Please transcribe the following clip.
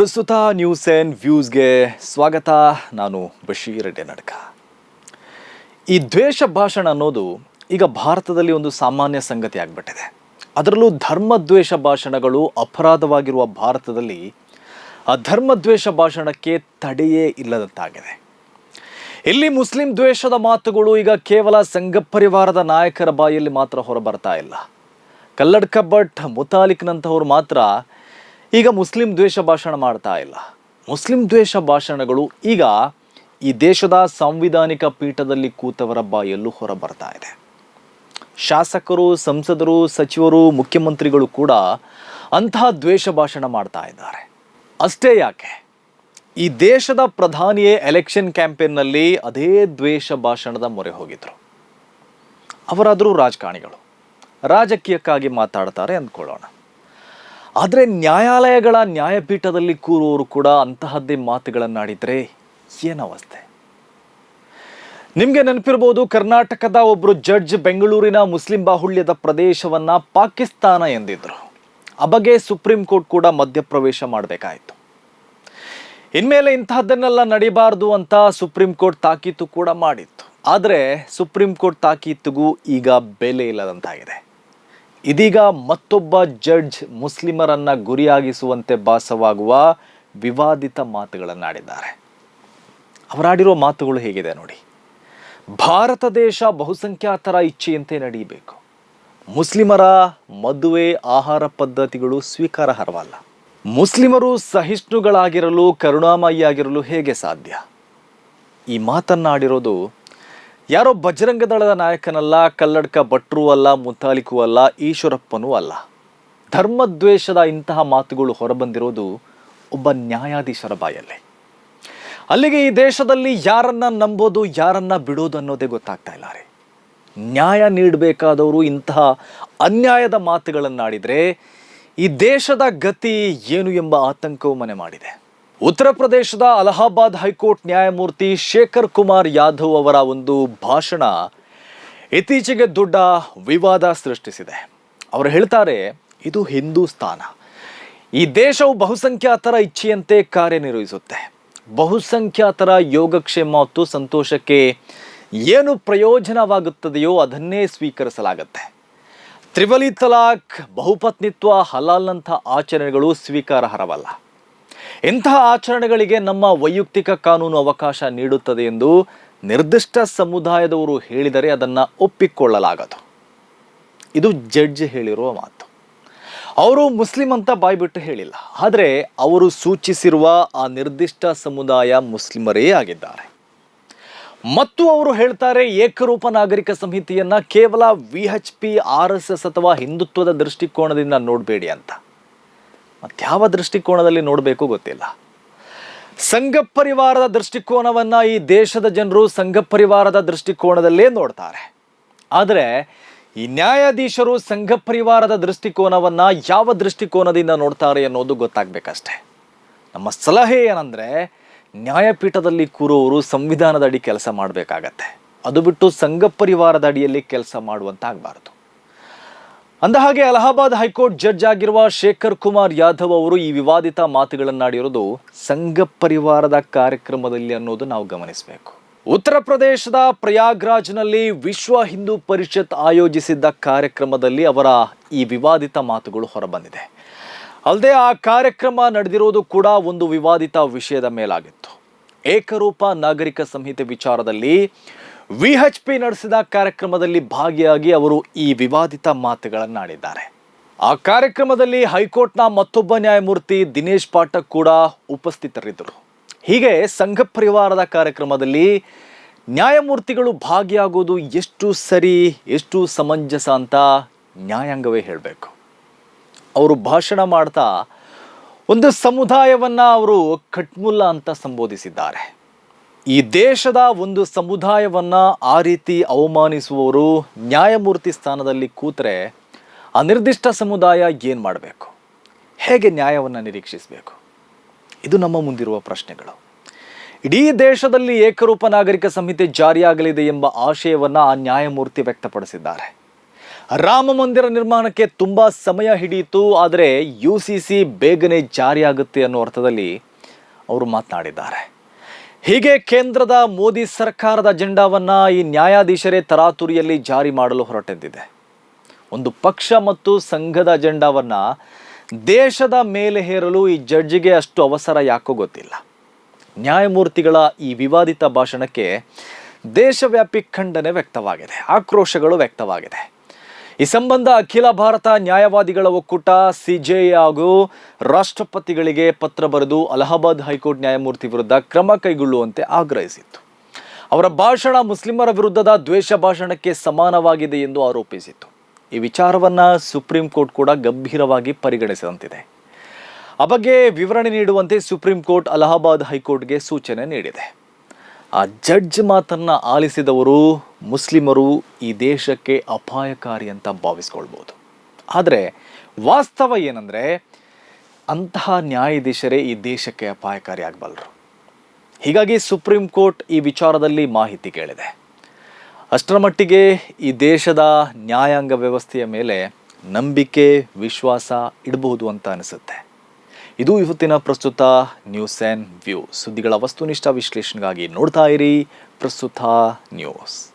ಪ್ರಸ್ತುತ news and ವ್ಯೂಸ್ಗೆ ಸ್ವಾಗತ. ನಾನು ಬಶೀರ್ ನಡ್ಕ. ಈ ದ್ವೇಷ ಭಾಷಣ ಅನ್ನೋದು ಈಗ ಭಾರತದಲ್ಲಿ ಒಂದು ಸಾಮಾನ್ಯ ಸಂಗತಿ ಆಗಿಬಿಟ್ಟಿದೆ. ಅದರಲ್ಲೂ ಧರ್ಮದ್ವೇಷ ಭಾಷಣಗಳು ಅಪರಾಧವಾಗಿರುವ ಭಾರತದಲ್ಲಿ ಆ ಧರ್ಮದ್ವೇಷ ಭಾಷಣಕ್ಕೆ ತಡೆಯೇ ಇಲ್ಲದಂತಾಗಿದೆ. ಇಲ್ಲಿ ಮುಸ್ಲಿಂ ದ್ವೇಷದ ಮಾತುಗಳು ಈಗ ಕೇವಲ ಸಂಘ ಪರಿವಾರದ ನಾಯಕರ ಬಾಯಲ್ಲಿ ಮಾತ್ರ ಹೊರಬರ್ತಾ ಇಲ್ಲ. ಕಲ್ಲಡ್ಕ ಭಟ್ ಮುತಾಲಿಕ್ನಂಥವ್ರು ಮಾತ್ರ ಈಗ ಮುಸ್ಲಿಂ ದ್ವೇಷ ಭಾಷಣ ಮಾಡ್ತಾ ಇಲ್ಲ. ಮುಸ್ಲಿಂ ದ್ವೇಷ ಭಾಷಣಗಳು ಈಗ ಈ ದೇಶದ ಸಾಂವಿಧಾನಿಕ ಪೀಠದಲ್ಲಿ ಕೂತವರ ಬಾಯಲ್ಲೂ ಹೊರಬರ್ತಾ ಇದೆ. ಶಾಸಕರು, ಸಂಸದರು, ಸಚಿವರು, ಮುಖ್ಯಮಂತ್ರಿಗಳು ಕೂಡ ಅಂತಹ ದ್ವೇಷ ಭಾಷಣ ಮಾಡ್ತಾ ಇದ್ದಾರೆ. ಅಷ್ಟೇ ಯಾಕೆ? ಈ ದೇಶದ ಪ್ರಧಾನಿಯೇ ಎಲೆಕ್ಷನ್ ಕ್ಯಾಂಪೇನ್ನಲ್ಲಿ ಅದೇ ದ್ವೇಷ ಭಾಷಣದ ಮೊರೆ ಹೋಗಿದ್ರು. ಅವರಾದರೂ ರಾಜಕಾರಣಿಗಳು. ರಾಜಕೀಯಕ್ಕಾಗಿ ಮಾತಾಡ್ತಾರೆ ಅಂದ್ಕೊಳ್ಳೋಣ. ಆದರೆ ನ್ಯಾಯಾಲಯಗಳ ನ್ಯಾಯಪೀಠದಲ್ಲಿ ಕೂರುವವರು ಕೂಡ ಅಂತಹದ್ದೇ ಮಾತುಗಳನ್ನಾಡಿದರೆ ಏನವಸ್ಥೆ ನಿಮಗೆ ನೆನಪಿರ್ಬೋದು ಕರ್ನಾಟಕದ ಒಬ್ಬರು ಜಡ್ಜ್ ಬೆಂಗಳೂರಿನ ಮುಸ್ಲಿಂ ಬಾಹುಳ್ಯದ ಪ್ರದೇಶವನ್ನ ಪಾಕಿಸ್ತಾನ ಎಂದಿದ್ರು. ಆ ಬಗ್ಗೆ ಸುಪ್ರೀಂ ಕೋರ್ಟ್ ಕೂಡ ಮಧ್ಯಪ್ರವೇಶ ಮಾಡಬೇಕಾಯಿತು. ಇನ್ಮೇಲೆ ಇಂತಹದ್ದನ್ನೆಲ್ಲ ನಡಿಬಾರ್ದು ಅಂತ ಸುಪ್ರೀಂ ಕೋರ್ಟ್ ತಾಕೀತು ಕೂಡ ಮಾಡಿತ್ತು. ಆದರೆ ಸುಪ್ರೀಂ ಕೋರ್ಟ್ ತಾಕೀತುಗೂ ಈಗ ಬೆಲೆ ಇಲ್ಲದಂತಾಗಿದೆ. ಇದೀಗ ಮತ್ತೊಬ್ಬ ಜಡ್ಜ್ ಮುಸ್ಲಿಮರನ್ನ ಗುರಿಯಾಗಿಸುವಂತೆ ಭಾಸವಾಗುವ ವಿವಾದಿತ ಮಾತುಗಳನ್ನಾಡಿದ್ದಾರೆ. ಅವರಾಡಿರೋ ಮಾತುಗಳು ಹೇಗಿದೆ ನೋಡಿ. ಭಾರತ ದೇಶ ಬಹುಸಂಖ್ಯಾತರ ಇಚ್ಛೆಯಂತೆ ನಡೆಯಬೇಕು. ಮುಸ್ಲಿಮರ ಮದುವೆ ಆಹಾರ ಪದ್ಧತಿಗಳು ಸ್ವೀಕಾರಾರ್ಹವಲ್ಲ. ಮುಸ್ಲಿಮರು ಸಹಿಷ್ಣುಗಳಾಗಿರಲು ಕರುಣಾಮಯಿಯಾಗಿರಲು ಹೇಗೆ ಸಾಧ್ಯ? ಈ ಮಾತನ್ನಾಡಿರೋದು ಯಾರೋ ಬಜರಂಗ ದಳದ ನಾಯಕನಲ್ಲ, ಕಲ್ಲಡ್ಕ ಭಟ್ರು ಅಲ್ಲ, ಮುತಾಲಿಕೂ ಅಲ್ಲ, ಈಶ್ವರಪ್ಪನೂ ಅಲ್ಲ. ಧರ್ಮದ್ವೇಷದ ಇಂತಹ ಮಾತುಗಳು ಹೊರಬಂದಿರೋದು ಒಬ್ಬ ನ್ಯಾಯಾಧೀಶರ ಬಾಯಲ್ಲಿ. ಅಲ್ಲಿಗೆ ಈ ದೇಶದಲ್ಲಿ ಯಾರನ್ನ ನಂಬೋದು, ಯಾರನ್ನ ಬಿಡೋದು ಅನ್ನೋದೇ ಗೊತ್ತಾಗ್ತಾ ಇಲ್ಲ ರೀ. ನ್ಯಾಯ ನೀಡಬೇಕಾದವರು ಇಂತಹ ಅನ್ಯಾಯದ ಮಾತುಗಳನ್ನಾಡಿದರೆ ಈ ದೇಶದ ಗತಿ ಏನು ಎಂಬ ಆತಂಕವು ಮನೆ ಮಾಡಿದೆ. ಉತ್ತರ ಪ್ರದೇಶದ ಅಲಹಾಬಾದ್ ಹೈಕೋರ್ಟ್ ನ್ಯಾಯಮೂರ್ತಿ ಶೇಖರ್ ಕುಮಾರ್ ಯಾದವ್ ಅವರ ಒಂದು ಭಾಷಣ ಇತ್ತೀಚೆಗೆ ದೊಡ್ಡ ವಿವಾದ ಸೃಷ್ಟಿಸಿದೆ. ಅವರು ಹೇಳ್ತಾರೆ, ಇದು ಹಿಂದೂಸ್ತಾನ ಈ ದೇಶವು ಬಹುಸಂಖ್ಯಾತರ ಇಚ್ಛೆಯಂತೆ ಕಾರ್ಯನಿರ್ವಹಿಸುತ್ತೆ. ಬಹುಸಂಖ್ಯಾತರ ಯೋಗಕ್ಷೇಮ ಮತ್ತು ಸಂತೋಷಕ್ಕೆ ಏನು ಪ್ರಯೋಜನವಾಗುತ್ತದೆಯೋ ಅದನ್ನೇ ಸ್ವೀಕರಿಸಲಾಗುತ್ತೆ. ತ್ರಿವಲಿ ತಲಾಖ್, ಬಹುಪತ್ನಿತ್ವ, ಹಲಾಲ್ನಂಥ ಆಚರಣೆಗಳು ಸ್ವೀಕಾರಾರ್ಹವಲ್ಲ. ಇಂತಹ ಆಚರಣೆಗಳಿಗೆ ನಮ್ಮ ವೈಯಕ್ತಿಕ ಕಾನೂನು ಅವಕಾಶ ನೀಡುತ್ತದೆ ಎಂದು ನಿರ್ದಿಷ್ಟ ಸಮುದಾಯದವರು ಹೇಳಿದರೆ ಅದನ್ನು ಒಪ್ಪಿಕೊಳ್ಳಲಾಗದು. ಇದು ಜಡ್ಜ್ ಹೇಳಿರುವ ಮಾತು. ಅವರು ಮುಸ್ಲಿಂ ಅಂತ ಬಾಯ್ಬಿಟ್ಟು ಹೇಳಿಲ್ಲ. ಆದರೆ ಅವರು ಸೂಚಿಸಿರುವ ಆ ನಿರ್ದಿಷ್ಟ ಸಮುದಾಯ ಮುಸ್ಲಿಮರೇ ಆಗಿದ್ದಾರೆ. ಮತ್ತು ಅವರು ಹೇಳ್ತಾರೆ ಏಕರೂಪ ನಾಗರಿಕ ಸಂಹಿತೆಯನ್ನ ಕೇವಲ V H P R S S ಅಥವಾ ಹಿಂದುತ್ವದ ದೃಷ್ಟಿಕೋನದಿಂದ ನೋಡಬೇಡಿ ಅಂತ. ಮತ್ಯಾವ ದೃಷ್ಟಿಕೋನದಲ್ಲಿ ನೋಡಬೇಕು ಗೊತ್ತಿಲ್ಲ. ಸಂಘ ಪರಿವಾರದ ದೃಷ್ಟಿಕೋನವನ್ನ ಈ ದೇಶದ ಜನರು ಸಂಘ ಪರಿವಾರದ ದೃಷ್ಟಿಕೋನದಲ್ಲೇ ನೋಡ್ತಾರೆ. ಆದರೆ ಈ ನ್ಯಾಯಾಧೀಶರು ಸಂಘ ಪರಿವಾರದ ದೃಷ್ಟಿಕೋನವನ್ನ ಯಾವ ದೃಷ್ಟಿಕೋನದಿಂದ ನೋಡ್ತಾರೆ ಅನ್ನೋದು ಗೊತ್ತಾಗ್ಬೇಕಷ್ಟೆ. ನಮ್ಮ ಸಲಹೆ ಏನಂದ್ರೆ ನ್ಯಾಯಪೀಠದಲ್ಲಿ ಕೂರುವವರು ಸಂವಿಧಾನದ ಅಡಿ ಕೆಲಸ ಮಾಡಬೇಕಾಗತ್ತೆ. ಅದು ಬಿಟ್ಟು ಸಂಘ ಪರಿವಾರದ ಅಡಿಯಲ್ಲಿ ಕೆಲಸ ಮಾಡುವಂತಾಗಬಾರದು. ಅಂದಹಾಗೆ ಅಲಹಾಬಾದ್ ಹೈಕೋರ್ಟ್ ಜಡ್ಜ್ ಆಗಿರುವ ಶೇಖರ್ ಕುಮಾರ್ ಯಾದವ್ ಅವರು ಈ ವಿವಾದಿತ ಮಾತುಗಳನ್ನಾಡಿರೋದು ಸಂಘ ಪರಿವಾರದ ಕಾರ್ಯಕ್ರಮದಲ್ಲಿ ಅನ್ನೋದು ನಾವು ಗಮನಿಸಬೇಕು. ಉತ್ತರ ಪ್ರದೇಶದ ಪ್ರಯಾಗ್ರಾಜ್ನಲ್ಲಿ ವಿಶ್ವ ಹಿಂದೂ ಪರಿಷತ್ ಆಯೋಜಿಸಿದ್ದ ಕಾರ್ಯಕ್ರಮದಲ್ಲಿ ಅವರ ಈ ವಿವಾದಿತ ಮಾತುಗಳು ಹೊರಬಂದಿದೆ. ಅಲ್ಲದೆ ಆ ಕಾರ್ಯಕ್ರಮ ನಡೆದಿರೋದು ಕೂಡ ಒಂದು ವಿವಾದಿತ ವಿಷಯದ ಮೇಲಾಗಿತ್ತು. ಏಕರೂಪ ನಾಗರಿಕ ಸಂಹಿತೆ ವಿಚಾರದಲ್ಲಿ ವಿ ಎಚ್ ಪಿ ನಡೆಸಿದ ಕಾರ್ಯಕ್ರಮದಲ್ಲಿ ಭಾಗಿಯಾಗಿ ಅವರು ಈ ವಿವಾದಿತ ಮಾತುಗಳನ್ನಾಡಿದ್ದಾರೆ. ಆ ಕಾರ್ಯಕ್ರಮದಲ್ಲಿ ಹೈಕೋರ್ಟ್ನ ಮತ್ತೊಬ್ಬ ನ್ಯಾಯಮೂರ್ತಿ ದಿನೇಶ್ ಪಾಠಕ್ ಕೂಡ ಉಪಸ್ಥಿತರಿದ್ದರು. ಹೀಗೆ ಸಂಘ ಪರಿವಾರದ ಕಾರ್ಯಕ್ರಮದಲ್ಲಿ ನ್ಯಾಯಮೂರ್ತಿಗಳು ಭಾಗಿಯಾಗೋದು ಎಷ್ಟು ಸರಿ, ಎಷ್ಟು ಸಮಂಜಸ ಅಂತ ನ್ಯಾಯಾಂಗವೇ ಹೇಳಬೇಕು. ಅವರು ಭಾಷಣ ಮಾಡ್ತಾ ಒಂದು ಸಮುದಾಯವನ್ನು ಅವರು ಕಟ್ಮುಲ್ಲ ಅಂತ ಸಂಬೋಧಿಸಿದ್ದಾರೆ. ಈ ದೇಶದ ಒಂದು ಸಮುದಾಯವನ್ನ ಆ ರೀತಿ ಅವಮಾನಿಸುವವರು ನ್ಯಾಯಮೂರ್ತಿ ಸ್ಥಾನದಲ್ಲಿ ಕೂತರೆ ಆ ನಿರ್ದಿಷ್ಟ ಸಮುದಾಯ ಏನು ಮಾಡಬೇಕು? ಹೇಗೆ ನ್ಯಾಯವನ್ನು ನಿರೀಕ್ಷಿಸಬೇಕು? ಇದು ನಮ್ಮ ಮುಂದಿರುವ ಪ್ರಶ್ನೆಗಳು. ಇಡೀ ದೇಶದಲ್ಲಿ ಏಕರೂಪ ನಾಗರಿಕ ಸಂಹಿತೆ ಜಾರಿಯಾಗಲಿದೆ ಎಂಬ ಆಶಯವನ್ನ ಆ ನ್ಯಾಯಮೂರ್ತಿ ವ್ಯಕ್ತಪಡಿಸಿದ್ದಾರೆ. ರಾಮ ಮಂದಿರ ನಿರ್ಮಾಣಕ್ಕೆ ತುಂಬ ಸಮಯ ಹಿಡಿಯಿತು, ಆದರೆ ಯು ಸಿ ಸಿ ಬೇಗನೆ ಜಾರಿಯಾಗುತ್ತೆ ಅನ್ನೋ ಅರ್ಥದಲ್ಲಿ ಅವರು ಮಾತನಾಡಿದ್ದಾರೆ. ಹೀಗೆ ಕೇಂದ್ರದ ಮೋದಿ ಸರ್ಕಾರದ ಅಜೆಂಡಾವನ್ನು ಈ ನ್ಯಾಯಾಧೀಶರೇ ತರಾತುರಿಯಲ್ಲಿ ಜಾರಿ ಮಾಡಲು ಹೊರಟೆಂದಿದೆ ಒಂದು ಪಕ್ಷ ಮತ್ತು ಸಂಘದ ಅಜೆಂಡಾವನ್ನು ದೇಶದ ಮೇಲೆ ಹೇರಲು ಈ ಜಡ್ಜಿಗೆ ಅಷ್ಟು ಅವಸರ ಯಾಕೋ ಗೊತ್ತಿಲ್ಲ. ನ್ಯಾಯಮೂರ್ತಿಗಳ ಈ ವಿವಾದಿತ ಭಾಷಣಕ್ಕೆ ದೇಶವ್ಯಾಪಿ ಖಂಡನೆ ವ್ಯಕ್ತವಾಗಿದೆ, ಆಕ್ರೋಶಗಳು ವ್ಯಕ್ತವಾಗಿದೆ. ಈ ಸಂಬಂಧ ಅಖಿಲ ಭಾರತ ನ್ಯಾಯವಾದಿಗಳ ಒಕ್ಕೂಟ ಸಿಜೆ ಹಾಗೂ ರಾಷ್ಟ್ರಪತಿಗಳಿಗೆ ಪತ್ರ ಬರೆದು ಅಲಹಾಬಾದ್ ಹೈಕೋರ್ಟ್ ನ್ಯಾಯಮೂರ್ತಿ ವಿರುದ್ಧ ಕ್ರಮ ಕೈಗೊಳ್ಳುವಂತೆ ಆಗ್ರಹಿಸಿತ್ತು. ಅವರ ಭಾಷಣ ಮುಸ್ಲಿಮರ ವಿರುದ್ಧದ ದ್ವೇಷ ಭಾಷಣಕ್ಕೆ ಸಮಾನವಾಗಿದೆ ಎಂದು ಆರೋಪಿಸಿತ್ತು. ಈ ವಿಚಾರವನ್ನ ಸುಪ್ರೀಂ ಕೋರ್ಟ್ ಕೂಡ ಗಂಭೀರವಾಗಿ ಪರಿಗಣಿಸಿದಂತಿದೆ. ಆ ಬಗ್ಗೆ ವಿವರಣೆ ನೀಡುವಂತೆ ಸುಪ್ರೀಂ ಕೋರ್ಟ್ ಅಲಹಾಬಾದ್ ಹೈಕೋರ್ಟ್ಗೆ ಸೂಚನೆ ನೀಡಿದೆ. ಆ ಜಡ್ಜ್ ಮಾತನ್ನ ಆಲಿಸಿದವರು ಮುಸ್ಲಿಮರು ಈ ದೇಶಕ್ಕೆ ಅಪಾಯಕಾರಿ ಅಂತ ಭಾವಿಸ್ಕೊಳ್ಬೋದು. ಆದರೆ ವಾಸ್ತವ ಏನಂದರೆ ಅಂತಹ ನ್ಯಾಯಾಧೀಶರೇ ಈ ದೇಶಕ್ಕೆ ಅಪಾಯಕಾರಿ ಆಗಬಲ್ಲರು ಹೀಗಾಗಿ ಸುಪ್ರೀಂ ಕೋರ್ಟ್ ಈ ವಿಚಾರದಲ್ಲಿ ಮಾಹಿತಿ ಕೇಳಿದೆ. ಅಷ್ಟರ ಮಟ್ಟಿಗೆ ಈ ದೇಶದ ನ್ಯಾಯಾಂಗ ವ್ಯವಸ್ಥೆಯ ಮೇಲೆ ನಂಬಿಕೆ, ವಿಶ್ವಾಸ ಇಡಬಹುದು ಅಂತ ಅನಿಸುತ್ತೆ. ಇದು ಇವತ್ತಿನ ಪ್ರಸ್ತುತ ನ್ಯೂಸ್ ಆ್ಯಂಡ್ ವ್ಯೂ. ಸುದ್ದಿಗಳ ವಸ್ತುನಿಷ್ಠ ವಿಶ್ಲೇಷಣೆಗಾಗಿ ನೋಡ್ತಾ ಇರಿ ಪ್ರಸ್ತುತ ನ್ಯೂಸ್.